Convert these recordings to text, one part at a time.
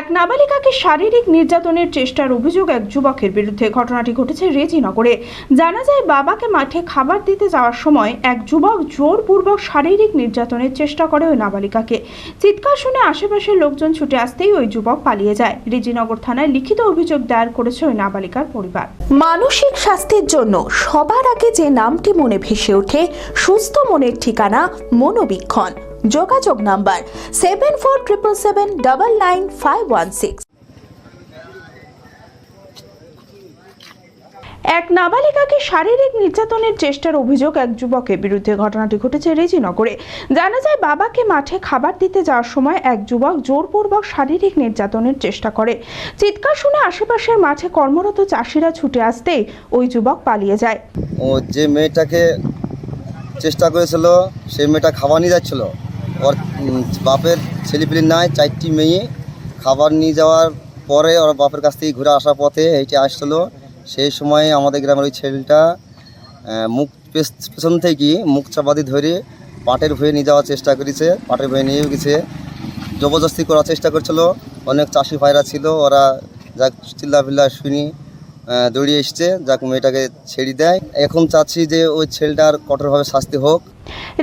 এক নাবালিকাকে শারীরিক নির্যাতনের চেষ্টার অভিযোগ এক যুবকের বিরুদ্ধে ঘটনাটি ঘটেছে রেজিনগরে। জানা যায়, বাবাকে মাঠে খাবার দিতে যাওয়ার সময় এক যুবক জোরপূর্বক শারীরিক নির্যাতনের চেষ্টা করে ওই নাবালিকাকে। চিৎকার শুনে আশেপাশের লোকজন ছুটে আসতেই ওই যুবক পালিয়ে যায়। রেজিনগর থানায় লিখিত অভিযোগ দায়ের করেছে ওই নাবালিকার পরিবার। মানসিক স্বাস্থ্যের জন্য সবার আগে যে নামটি মনে ভেসে ওঠে, সুস্থ মনের ঠিকানা মনোবীক্ষণ। যোগাযোগ number seven four triple seven double nine five one six. এক নাবালিকাকে শারীরিক নির্যাতনের চেষ্টার অভিযোগ এক যুবকের বিরুদ্ধে ঘটনাটি ঘটেছে রেজিনগরে। জানা যায়, বাবাকে মাঠে খাবার দিতে যাওয়ার সময় এক যুবক জোরপূর্বক শারীরিক নির্যাতনের চেষ্টা করে। চিৎকার শুনে আশেপাশের মাঠে কর্মরত চাষিরা ছুটে আসতেই ওই যুবক পালিয়ে যায়। ও যে মেয়েটাকে চেষ্টা করেছিল, সেই মেয়েটা খাবার নিয়ে যাচ্ছিল। ওর বাপের ছেলেপিলি নাই, চারটি মেয়ে। খাবার নিয়ে যাওয়ার পরে ওর বাপের কাছ থেকে ঘুরে আসার পথে এইটা আসছিল। সেই সময় আমাদের গ্রামের ওই ছেলেটা মুখ পেছ- পেছন থেকে মুখ চাপাতি ধরে পাটের ভয়ে নিয়ে যাওয়ার চেষ্টা করেছে, পাটের ভয়ে নিয়ে গেছে। জবরদস্তি করার চেষ্টা করছিল। অনেক চাষি ভাইরা ছিল, ওরা যাক চিল্লাফিল্লা শুনি দৌড়িয়ে এসছে, যাক মেয়েটাকে ছেড়ে দেয়। এখন চাচ্ছি যে ওই ছেলেটার কঠোরভাবে শাস্তি হোক।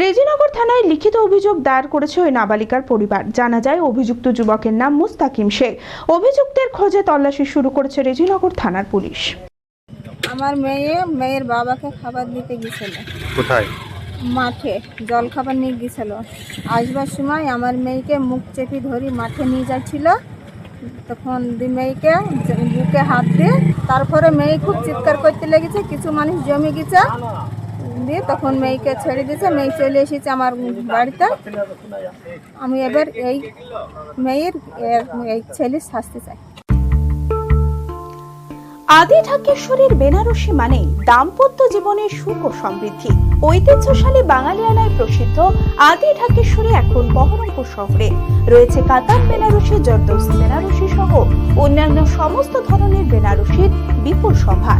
রেজিনগর থানায় লিখিত অভিযোগ দায়ের করেছে ওই নাবালিকার পরিবার। জানা যায় অভিযুক্ত যুবকের নাম মুস্তাকিম শেখ। অভিযুক্তের খোঁজে তল্লাশি শুরু করেছে রেজিনগর থানার পুলিশ। আমার মেয়ে মেয়ের বাবাকে খাবার দিতে গেছিল। কোথায়? মাঠে জল খাবার নিয়ে গেছিল। আসবার সময় আমার মেয়েকে মুখ চেপে ধরি মাঠে নিয়ে যাচ্ছিল। তখন দি মেয়েকে বুকে হাত দিয়ে তারপরে মেয়ে খুব চিৎকার করতে লেগেছে কিছু মানুষ জমে গেছে। দিয়ে তখন মেয়েকে ছেড়ে দিয়েছে। মেয়ে চলে এসেছে আমার বাড়িতে। আমি এবার এই মেয়ের এই ছেলের শাস্তি চাই। আদি ঢাকেশ্বরীর বেনারসি মানে দাম্পত্য জীবনের সুখ ও সমৃদ্ধি। ঐতিহ্যশালী বাঙালিয়ানায় প্রসিদ্ধ আদি ঢাকেশ্বরী এখন বহরমপুর শহরে। রয়েছে কাতার বেনারসি জর্দৌসি বেনারসি সহ অন্যান্য সমস্ত ধরনের বেনারসির বিপুল সম্ভার